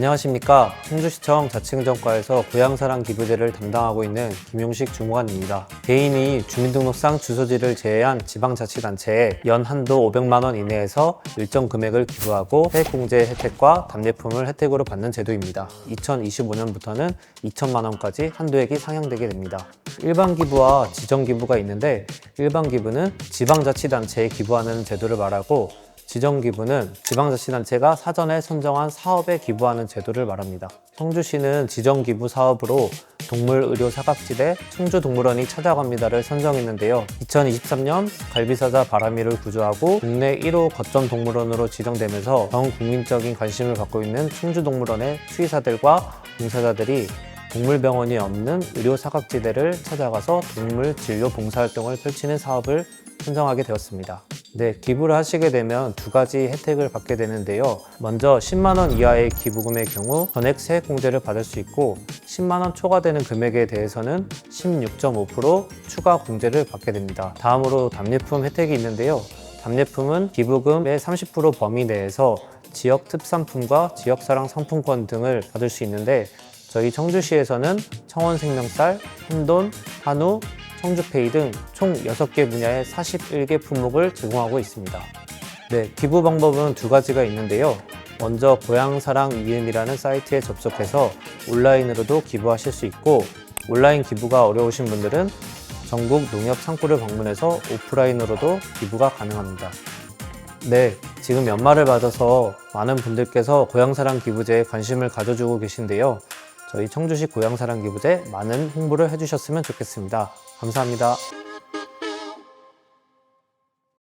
안녕하십니까. 청주시청 자치행정과에서 고향사랑 기부제를 담당하고 있는 김용식 주무관입니다. 개인이 주민등록상 주소지를 제외한 지방자치단체에 연 한도 500만원 이내에서 일정 금액을 기부하고 세액공제 혜택과 답례품을 혜택으로 받는 제도입니다. 2025년부터는 2천만원까지 한도액이 상향되게 됩니다. 일반 기부와 지정 기부가 있는데 일반 기부는 지방자치단체에 기부하는 제도를 말하고 지정 기부는 지방자치단체가 사전에 선정한 사업에 기부하는 제도를 말합니다. 청주시는 지정 기부 사업으로 동물 의료 사각지대 청주동물원이 찾아갑니다를 선정했는데요. 2023년 갈비사자 바람이를 구조하고 국내 1호 거점 동물원으로 지정되면서 전 국민적인 관심을 받고 있는 청주동물원의 수의사들과 봉사자들이 동물병원이 없는 의료 사각지대를 찾아가서 동물 진료 봉사활동을 펼치는 사업을 선정하게 되었습니다. 네, 기부를 하시게 되면 두 가지 혜택을 받게 되는데요. 먼저 10만 원 이하의 기부금의 경우 전액 세액 공제를 받을 수 있고 10만 원 초과되는 금액에 대해서는 16.5% 추가 공제를 받게 됩니다. 다음으로 답례품 혜택이 있는데요. 답례품은 기부금의 30% 범위 내에서 지역 특산품과 지역사랑 상품권 등을 받을 수 있는데 저희 청주시에서는 청원생명쌀, 혼돈, 한우, 청주페이 등 총 6개 분야의 41개 품목을 제공하고 있습니다. 네, 기부 방법은 두 가지가 있는데요. 먼저 고향사랑 이음이라는 사이트에 접속해서 온라인으로도 기부하실 수 있고 온라인 기부가 어려우신 분들은 전국 농협 창구를 방문해서 오프라인으로도 기부가 가능합니다. 네, 지금 연말을 맞아서 많은 분들께서 고향사랑 기부제에 관심을 가져주고 계신데요. 저희 청주시 고향사랑 기부제 많은 홍보를 해주셨으면 좋겠습니다. 감사합니다.